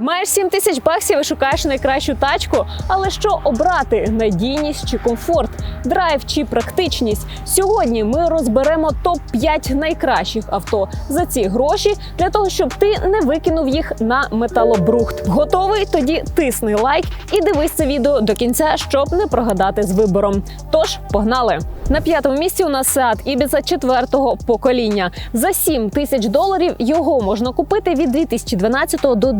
Маєш 7 тисяч баксів і шукаєш найкращу тачку, але що обрати надійність чи комфорт, драйв чи практичність? Сьогодні ми розберемо топ 5 найкращих авто за ці гроші для того, щоб ти не викинув їх на металобрухт. Готовий? Тоді тисни лайк і дивись це відео до кінця, щоб не прогадати з вибором. Тож погнали! На п'ятому місці у нас Seat Ibiza четвертого покоління. За 7 тисяч доларів його можна купити від 2012 до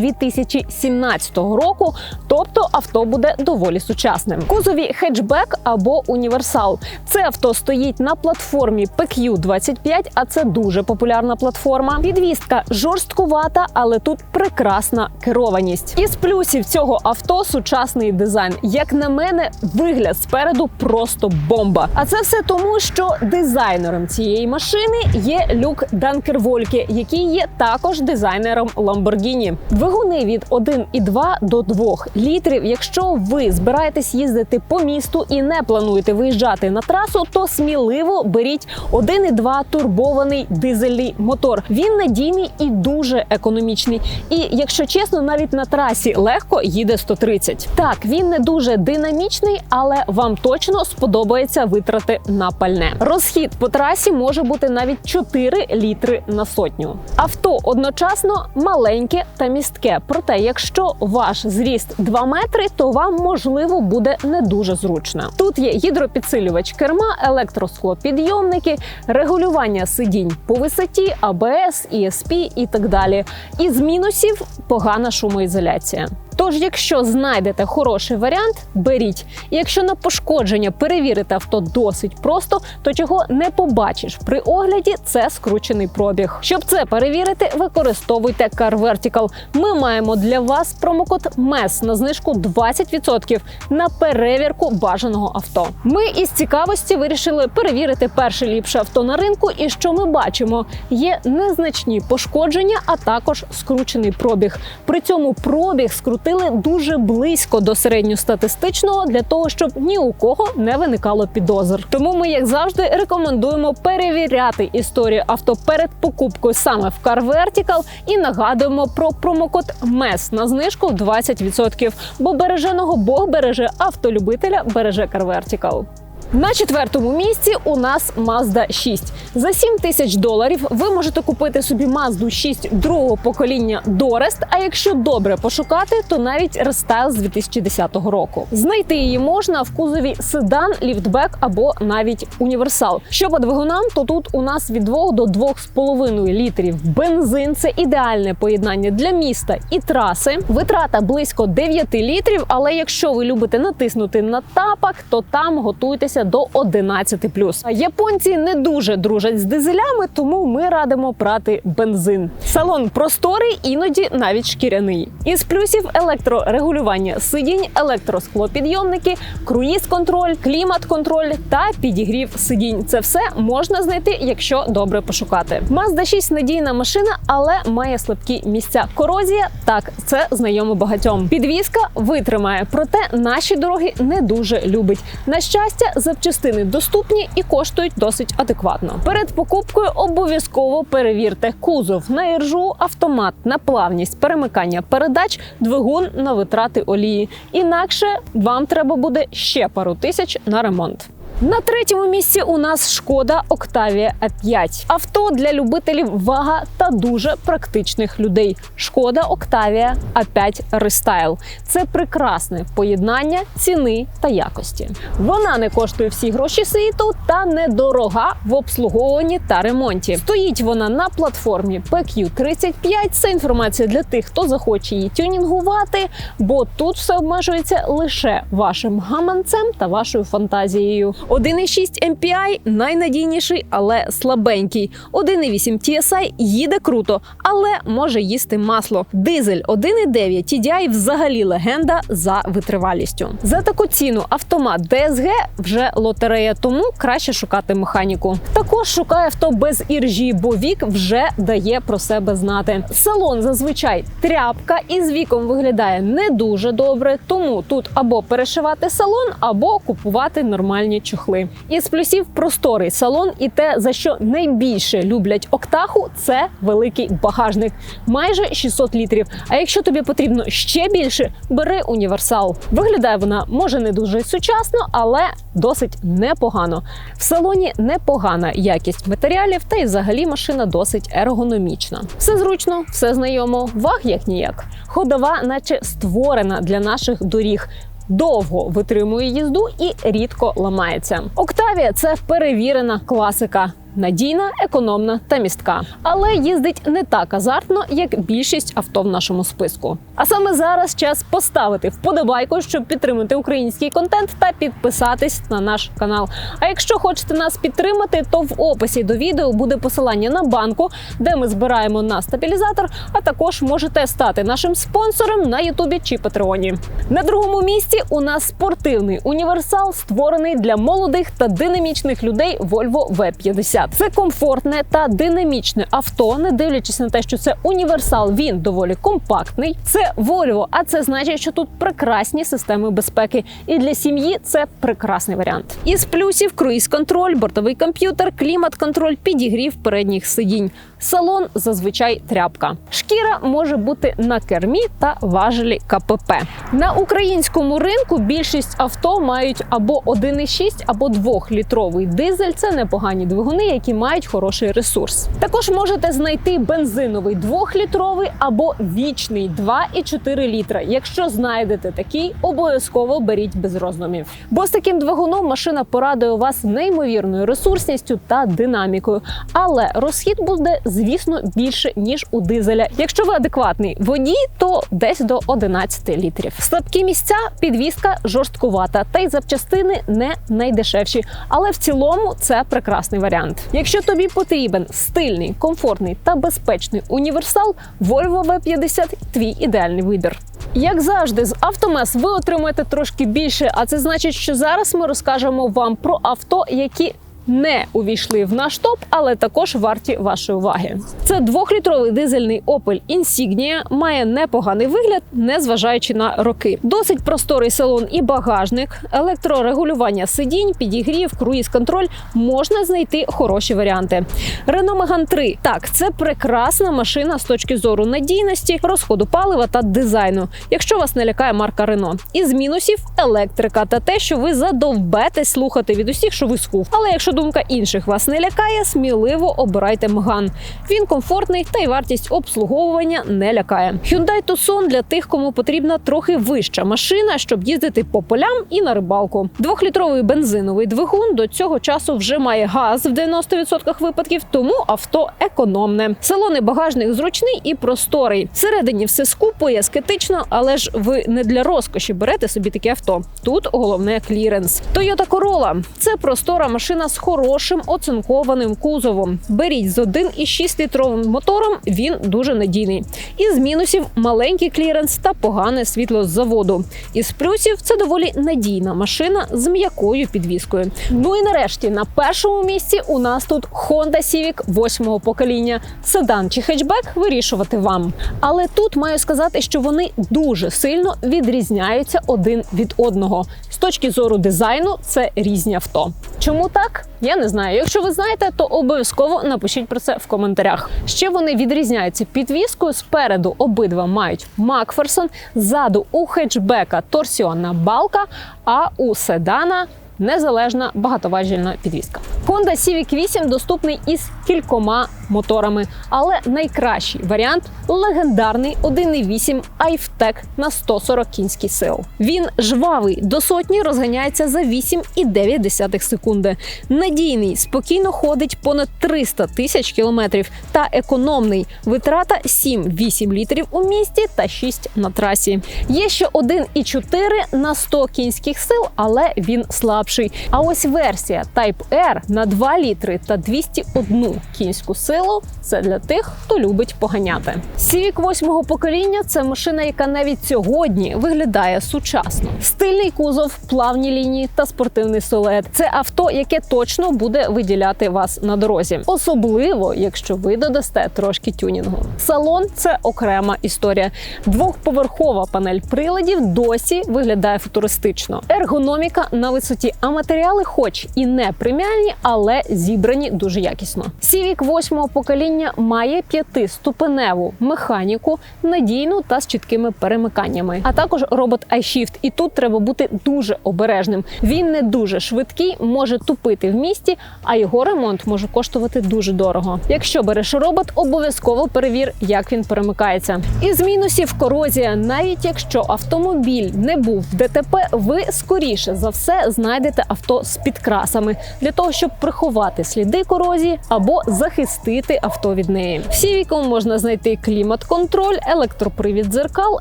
2017 року. Тобто авто буде доволі сучасним. Кузові хетчбек або універсал. Це авто стоїть на платформі PQ25, а це дуже популярна платформа. Підвістка жорсткувата, але тут прекрасна керованість. Із плюсів цього авто сучасний дизайн. Як на мене, вигляд спереду просто бомба. А це все тому, що дизайнером цієї машини є Люк Данкервольке, який є також дизайнером Lamborghini. Двигуни від 1,2 до 2 літрів. Якщо ви збираєтесь їздити по місту і не плануєте виїжджати на трасу, то сміливо беріть 1,2 турбований дизельний мотор. Він надійний і дуже економічний. І якщо чесно, навіть на трасі легко їде 130. Так, він не дуже динамічний, але вам точно сподобається витрати на пальне. Розхід по трасі може бути навіть 4 літри на сотню. Авто одночасно маленьке та містке. Якщо ваш зріст 2 метри, то вам можливо буде не дуже зручно. Тут є гідропідсилювач керма, електросклопідйомники, регулювання сидінь по висоті, АБС, ESP і так далі. Із мінусів погана шумоізоляція. Тож, якщо знайдете хороший варіант, беріть. І якщо на пошкодження перевірити авто досить просто, то чого не побачиш при огляді, це скручений пробіг. Щоб це перевірити, використовуйте Car Vertical. Ми маємо для вас промокод MES на знижку 20% на перевірку бажаного авто. Ми із цікавості вирішили перевірити перше ліпше авто на ринку. І що ми бачимо? Є незначні пошкодження, а також скручений пробіг. При цьому пробіг скрутили дуже близько до середньостатистичного для того, щоб ні у кого не виникало підозр. Тому ми, як завжди, рекомендуємо перевіряти історію авто перед покупкою саме в Car Vertical і нагадуємо про промокод MES на знижку 20%. Бо береженого Бог береже автолюбителя, береже Car Vertical. На четвертому місці у нас Mazda 6. За 7 тисяч доларів ви можете купити собі Mazda 6 другого покоління Дорест. А якщо добре пошукати, то навіть рестайл з 2010 року. Знайти її можна в кузові седан, ліфтбек або навіть універсал. Що по двигунам, то тут у нас від 2 до 2,5 літрів бензин. Це ідеальне поєднання для міста і траси. Витрата близько 9 літрів. Але якщо ви любите натиснути на тапок, то там готуйтеся до 11+. А Японці не дуже дружать з дизелями, тому ми радимо брати бензин. Салон просторий, іноді навіть шкіряний. Із плюсів електрорегулювання сидінь, електросклопідйомники, круїз-контроль, клімат-контроль та підігрів сидінь. Це все можна знайти, якщо добре пошукати. Mazda 6 надійна машина, але має слабкі місця. Корозія так, це знайомо багатьом. Підвізка витримає, проте наші дороги не дуже любить. На щастя, запчастини доступні і коштують досить адекватно. Перед покупкою обов'язково перевірте кузов на іржу, автомат на плавність, перемикання передач, двигун на витрати олії. Інакше вам треба буде ще пару тисяч на ремонт. На третьому місці у нас шкода Octavia A5. Авто для любителів вага та дуже практичних людей. Шкода Octavia A5 Restyle. Це прекрасне поєднання ціни та якості. Вона не коштує всі гроші світу та недорога в обслуговуванні та ремонті. Стоїть вона на платформі PQ35. Це інформація для тих, хто захоче її тюнінгувати, бо тут все обмежується лише вашим гаманцем та вашою фантазією. 1,6 MPI найнадійніший, але слабенький. 1,8 TSI їде круто, але може їсти масло. Дизель 1,9 TDI взагалі легенда за витривалістю. За таку ціну автомат DSG вже лотерея, тому краще шукати механіку. Також шукає авто без іржі, бо вік вже дає про себе знати. Салон зазвичай тряпка і з віком виглядає не дуже добре, тому тут або перешивати салон, або купувати нормальні чохли. Чохли. Із плюсів просторий салон, і те, за що найбільше люблять Октаху, це великий багажник, майже 600 літрів. А якщо тобі потрібно ще більше, бери універсал. Виглядає вона може не дуже сучасно, але досить непогано. В салоні непогана якість матеріалів, та й взагалі машина досить ергономічна. Все зручно, все знайомо, ваг як ніяк. Ходова, наче створена для наших доріг. Довго витримує їзду і рідко ламається. Октавія це перевірена класика. Надійна, економна та містка, але їздить не так азартно, як більшість авто в нашому списку. А саме зараз час поставити вподобайку, щоб підтримати український контент та підписатись на наш канал. А якщо хочете нас підтримати, то в описі до відео буде посилання на банку, де ми збираємо на стабілізатор. А також можете стати нашим спонсором на Ютубі чи Патреоні. На другому місці у нас спортивний універсал, створений для молодих та динамічних людей Volvo V50. Це комфортне та динамічне авто, не дивлячись на те, що це універсал, він доволі компактний. Це Volvo, а це значить, що тут прекрасні системи безпеки. І для сім'ї це прекрасний варіант. Із плюсів круїз-контроль, бортовий комп'ютер, клімат-контроль, підігрів передніх сидінь. Салон зазвичай тряпка. Шкіра може бути на кермі та важелі КПП. На українському ринку більшість авто мають або 1,6, або 2-літровий дизель. Це непогані двигуни, які мають хороший ресурс. Також можете знайти бензиновий 2-літровий або вічний 2,4 літра. Якщо знайдете такий, обов'язково беріть без роздумів. Бо з таким двигуном машина порадує вас неймовірною ресурсністю та динамікою, але розхід буде звісно, більше ніж у дизеля. Якщо ви адекватний водій, то десь до 11 літрів. Слабкі місця підвізка жорсткувата, та й запчастини не найдешевші. Але в цілому це прекрасний варіант. Якщо тобі потрібен стильний, комфортний та безпечний універсал, Volvo V50 – твій ідеальний вибір. Як завжди, з Автомес ви отримаєте трошки більше, а це значить, що зараз ми розкажемо вам про авто, які не увійшли в наш топ, але також варті вашої уваги. Це двохлітровий дизельний Opel Insignia, має непоганий вигляд, незважаючи на роки. Досить просторий салон і багажник, електрорегулювання сидінь, підігрів, круїз-контроль можна знайти хороші варіанти. Renault Megane 3. так це прекрасна машина з точки зору надійності, розходу палива та дизайну. Якщо вас не лякає марка Renault. із мінусів електрика та те, що ви задовбетесь слухати від усіх, що ви скуф. Але якщо думка інших вас не лякає, сміливо обирайте Мган. Він комфортний та й вартість обслуговування не лякає. Hyundai Tucson для тих, кому потрібна трохи вища машина, щоб їздити по полям і на рибалку. Двохлітровий бензиновий двигун до цього часу вже має газ в 90% випадків, тому авто економне. Салони багажник зручний і просторий. Всередині все скупує, аскетично, але ж ви не для розкоші берете собі таке авто. Тут головне кліренс. Toyota Corolla – це простора машина з хорошим оцинкованим кузовом. Беріть з 1,6 літровим мотором. Він дуже надійний. Із мінусів маленький кліренс та погане світло з заводу. Із плюсів це доволі надійна машина з м'якою підвіскою. Ну і нарешті на першому місці у нас тут Honda Civic восьмого покоління. Седан чи хетчбек вирішувати вам. Але тут маю сказати, що вони дуже сильно відрізняються один від одного. З точки зору дизайну це різні авто. Чому так? Я не знаю. Якщо ви знаєте, то обов'язково напишіть про це в коментарях. Ще вони відрізняються підвіскою. Спереду обидва мають Макферсон, ззаду у хетчбека торсіонна балка, а у седана незалежна багатоважільна підвізка. Honda Civic 8 доступний із кількома моторами, але найкращий варіант легендарний 1.8 iFTEC на 140 кінських сил. Він жвавий до сотні розганяється за 8,9 секунди. Надійний, спокійно ходить понад 300 тисяч кілометрів та економний. Витрата 7-8 літрів у місті та 6 на трасі. Є ще 1,4 на 100 кінських сил, але він слабший. А ось версія Type R на 2 літри та 201 кінську силу це для тих, хто любить поганяти. Civic восьмого покоління це машина, яка навіть сьогодні виглядає сучасно. Стильний кузов, плавні лінії та спортивний силует. Це авто, яке точно буде виділяти вас на дорозі, особливо якщо ви додасте трошки тюнінгу. Салон це окрема історія. Двохповерхова панель приладів досі виглядає футуристично. Ергономіка на висоті, а матеріали, хоч і не преміальні, але зібрані дуже якісно. Civic восьмого покоління має п'ятиступеневу механіку, надійну та з чіткими перемиканнями. А також робот iShift. І тут треба бути дуже обережним. Він не дуже швидкий, може тупити в місті, а його ремонт може коштувати дуже дорого. Якщо береш робот, обов'язково перевір, як він перемикається. Із мінусів корозія, навіть якщо автомобіль не був в ДТП, ви скоріше за все знайдете авто з підкрасами для того, щоб приховати сліди корозії або захистити авто від неї. В Civic можна знайти клімат-контроль, електропривід дзеркал,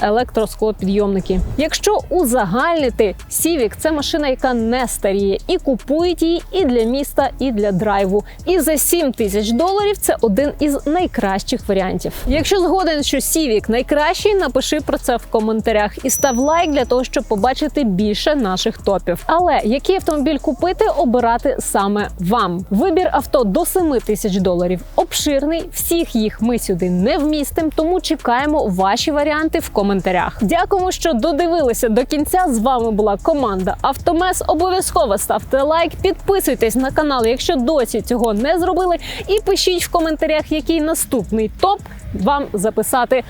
електросклопідйомники. Якщо узагальнити, Civic – це машина, яка не старіє, і купують її і для міста, і для драйву. І за 7 тисяч доларів це один із найкращих варіантів. Якщо згоден, що Civic найкращий, напиши про це в коментарях і став лайк для того, щоб побачити більше наших топів. Але який автомобіль купити, обирати саме вам. Вибір авто до 7 тисяч доларів обширний. Всіх їх ми сюди не вмістимо, тому чекаємо ваші варіанти в коментарях. Дякуємо, що додивилися до кінця. З вами була команда Автомес. Обов'язково ставте лайк, підписуйтесь на канал, якщо досі цього не зробили, і пишіть в коментарях, який наступний топ вам записати.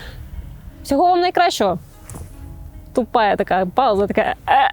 Всього вам найкращого. Тупая така пауза, така. «Е».